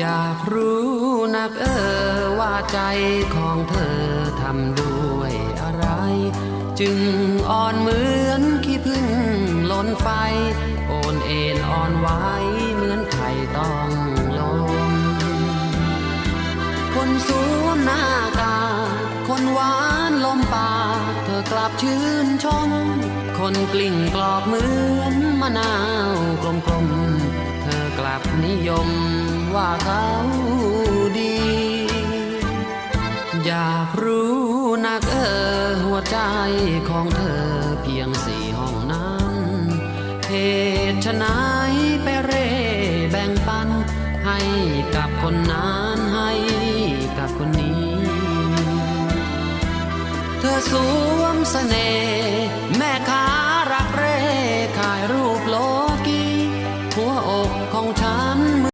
อยากรู้นักเออว่าใจของเธอทำด้วยอะไร จึงอ่อนเหมือนขี้พึ่งล้นไฟ โอนเอ็นอ่อนไหวเหมือนไข่ต้องลม คนสวมหน้ากาคนหวานลมปากเธอกลับชื่นชม คนกลิ่งกรอบเหมือนมะนาวกลมๆ เธอกลับนิยม ว่าเขาดี อยากรู้นักเออหัวใจของเธอเพียงสี่ห้องนั้นเหตุไฉนไปเร่แบ่งปัน ให้กับคนนั้นให้กับคนนี้ เธอสวมเสน่ห์แม่ค้ารักเร่ขายรูปโลกีหัวอกของฉัน